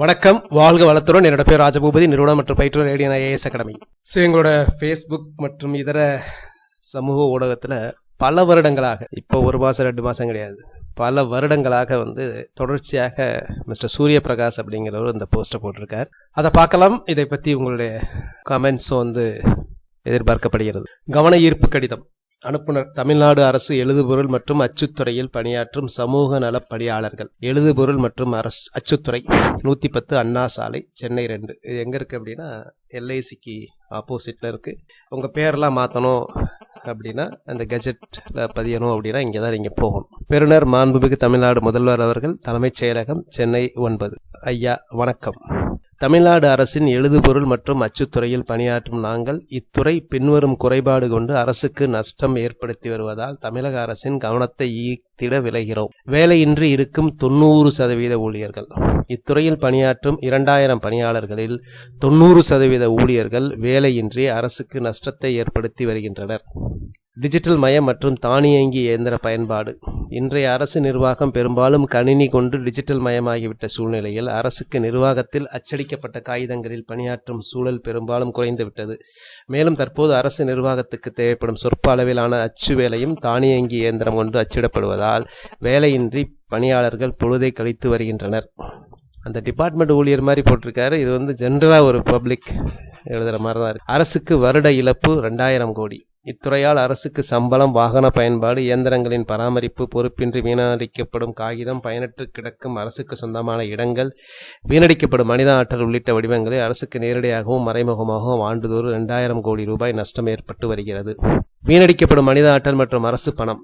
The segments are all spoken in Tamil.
வணக்கம். வாழ்க வளத்துடன். என்னோட பேர் ராஜபூபதி. நிறுவனம் மற்றும் பயிற்றுவர் ரேடியன் ஐஏஎஸ் அகாடமி. ஸோ எங்களோட ஃபேஸ்புக் மற்றும் இதர சமூக ஊடகத்தில் பல வருடங்களாக இப்போ ஒரு மாதம் ரெண்டு மாதம் கிடையாது. பல வருடங்களாக வந்து தொடர்ச்சியாக மிஸ்டர் சூரிய பிரகாஷ் அப்படிங்கிறவர் இந்த போஸ்ட்டை போட்டிருக்கார். அதை பார்க்கலாம். இதை பற்றி உங்களுடைய கமெண்ட்ஸும் வந்து எதிர்பார்க்கப்படுகிறது. கவன ஈர்ப்பு கடிதம். அனுப்புனர். தமிழ்நாடு அரசு எழுதுபொருள் மற்றும் அச்சுத்துறையில் பணியாற்றும் சமூக நலப் பணியாளர்கள். எழுதுபொருள் மற்றும் அரசு அச்சுத்துறை. நூற்றி பத்து அண்ணா சாலை சென்னை ரெண்டு. இது எங்கே இருக்குது அப்படின்னா எல்ஐசிக்கு ஆப்போசிட்டில் இருக்குது உங்கள் பேரெல்லாம் மாற்றணும் அப்படின்னா அந்த கெஜெட்டில் பதியணும் அப்படின்னா இங்கே தான் நீங்கள் போகணும். பெருநர் மாண்புமிகு தமிழ்நாடு முதல்வர் அவர்கள் தலைமைச் செயலகம் சென்னை ஒன்பது. ஐயா வணக்கம். தமிழ்நாடு அரசின் எழுதுபொருள் மற்றும் அச்சுத்துறையில் பணியாற்றும் நாங்கள் இத்துறை பின்வரும் குறைபாடு கொண்டு அரசுக்கு நஷ்டம் ஏற்படுத்தி வருவதால் தமிழக அரசின் கவனத்தை ஈர்த்திட விளைகிறோம். வேலையின்றி இருக்கும் தொண்ணூறு சதவீத ஊழியர்கள். இத்துறையில் பணியாற்றும் இரண்டாயிரம் பணியாளர்களில் தொண்ணூறு சதவீத ஊழியர்கள் வேலையின்றி அரசுக்கு நஷ்டத்தை ஏற்படுத்தி வருகின்றனர். டிஜிட்டல் மயம் மற்றும் தானியங்கி இயந்திர பயன்பாடு. இன்றைய அரசு நிர்வாகம் பெரும்பாலும் கணினி கொண்டு டிஜிட்டல் மயமாகிவிட்ட சூழ்நிலையில் அரசுக்கு நிர்வாகத்தில் அச்சடிக்கப்பட்ட காகிதங்களில் பணியாற்றும் சூழல் பெரும்பாலும் குறைந்துவிட்டது. மேலும் தற்போது அரசு நிர்வாகத்துக்கு தேவைப்படும் சொற்ப அளவிலான அச்சு வேலையும் தானியங்கி இயந்திரம் கொண்டு அச்சிடப்படுவதால் வேலையின்றி பணியாளர்கள் பொழுதை கழித்து வருகின்றனர். அந்த டிபார்ட்மெண்ட் ஊழியர் மாதிரி போட்டிருக்காரு. இது வந்து ஜென்ரலாக ஒரு பப்ளிக் எழுதுகிற மாதிரி தான் இருக்கு. அரசுக்கு வருட இழப்பு ரெண்டாயிரம் கோடி. இத்துறையால் அரசுக்கு சம்பளம் வாகன பயன்பாடு இயந்திரங்களின் பராமரிப்பு பொறுப்பின்றி வீணடிக்கப்படும் காகிதம் பயனற்று கிடக்கும் அரசுக்கு சொந்தமான இடங்கள் வீணடிக்கப்படும் மனித ஆற்றல் உள்ளிட்ட வடிவங்களை அரசுக்கு நேரடியாகவும் மறைமுகமாகவும் ஆண்டுதோறும் ரெண்டாயிரம் கோடி ரூபாய் நஷ்டம் ஏற்பட்டு வருகிறது. வீணடிக்கப்படும் மனித ஆற்றல் மற்றும் அரசு பணம்.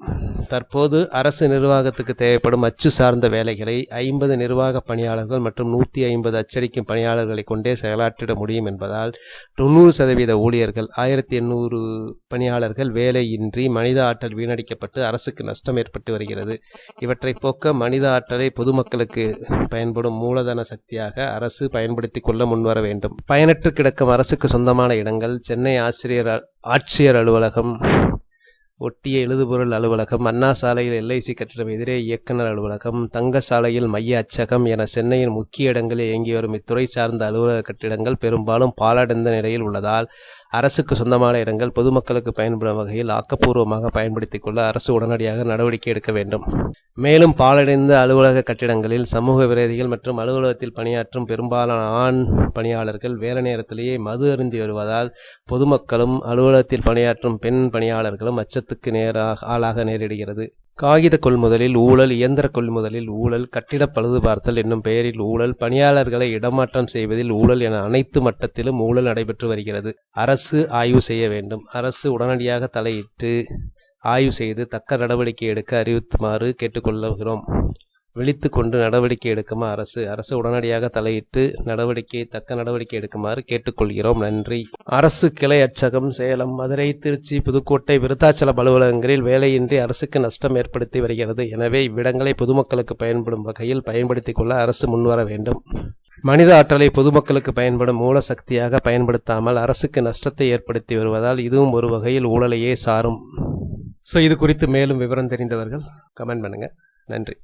தற்போது அரசு நிர்வாகத்துக்கு தேவைப்படும் அச்சு சார்ந்த வேலைகளை ஐம்பது நிர்வாக பணியாளர்கள் மற்றும் நூற்றி ஐம்பது அச்சடிக்கும் பணியாளர்களை கொண்டே செயலாற்றிட முடியும் என்பதால் தொண்ணூறு சதவீத ஊழியர்கள் ஆயிரத்தி எண்ணூறு பணியாளர்கள் வேலையின்றி மனித ஆற்றல் வீணடிக்கப்பட்டு அரசுக்கு நஷ்டம் ஏற்பட்டு வருகிறது. இவற்றை போக்க மனித ஆற்றலை பொதுமக்களுக்கு பயன்படும் மூலதன சக்தியாக அரசு பயன்படுத்தி கொள்ள முன்வர வேண்டும். பயனற்று கிடக்கும் அரசுக்கு சொந்தமான இடங்கள் சென்னை ஆசிரியர் ஆட்சியர் அலுவலகம் ஒட்டிய எழுதுபொருள் அலுவலகம் அண்ணா சாலையில் எல்ஐசி கட்டிடம் எதிரே இயக்குநர் அலுவலகம் தங்க சாலையில் மைய அச்சகம் என சென்னையின் முக்கிய இடங்களில் இயங்கி வரும் இத்துறை சார்ந்த அலுவலக கட்டிடங்கள் பெரும்பாலும் பாழடைந்த நிலையில் உள்ளதால் அரசுக்கு சொந்தமான இடங்கள் பொதுமக்களுக்கு பயன்படும் வகையில் ஆக்கப்பூர்வமாக பயன்படுத்திக் கொள்ள அரசு உடனடியாக நடவடிக்கை எடுக்க வேண்டும். மேலும் பாலடைந்த அலுவலக கட்டிடங்களில் சமூக விரோதிகள் மற்றும் அலுவலகத்தில் பணியாற்றும் பெரும்பாலான ஆண் பணியாளர்கள் வேலை நேரத்திலேயே மது அருந்தி வருவதால் பொதுமக்களும் அலுவலகத்தில் பணியாற்றும் பெண் பணியாளர்களும் அச்சத்துக்கு நேராக ஆளாக நேரிடுகிறது. காகித கொள்முதலில் ஊழல் இயந்திர கொள்முதலில் ஊழல் கட்டிட பழுது பார்த்தல் என்னும் பெயரில் ஊழல் பணியாளர்களை இடமாற்றம் செய்வதில் ஊழல் என அனைத்து மட்டத்திலும் ஊழல் நடைபெற்று வருகிறது. அரசு ஆய்வு செய்ய வேண்டும். அரசு உடனடியாக தலையிட்டு ஆய்வு செய்து தக்க நடவடிக்கை எடுக்க அறிவித்துமாறு கேட்டுக்கொள்கிறோம். விழித்து கொண்டு நடவடிக்கை எடுக்குமா அரசு? அரசு உடனடியாக தலையிட்டு நடவடிக்கை தக்க நடவடிக்கை எடுக்குமாறு கேட்டுக்கொள்கிறோம். நன்றி. அரசு கிளை அச்சகம் சேலம் மதுரை திருச்சி புதுக்கோட்டை விருத்தாச்சலம் அலுவலகங்களில் வேலையின்றி அரசுக்கு நஷ்டம் ஏற்படுத்தி வருகிறது. எனவே இவ்விடங்களை பொதுமக்களுக்கு பயன்படும் வகையில் பயன்படுத்திக் கொள்ள அரசு முன்வர வேண்டும். மனித ஆற்றலை பொதுமக்களுக்கு பயன்படும் மூல சக்தியாக பயன்படுத்தாமல் அரசுக்கு நஷ்டத்தை ஏற்படுத்தி வருவதால் இதுவும் ஒரு வகையில் ஊழலையே சாரும். ஸோ இது குறித்து மேலும் விவரம் தெரிந்தவர்கள் கமெண்ட் பண்ணுங்க. நன்றி.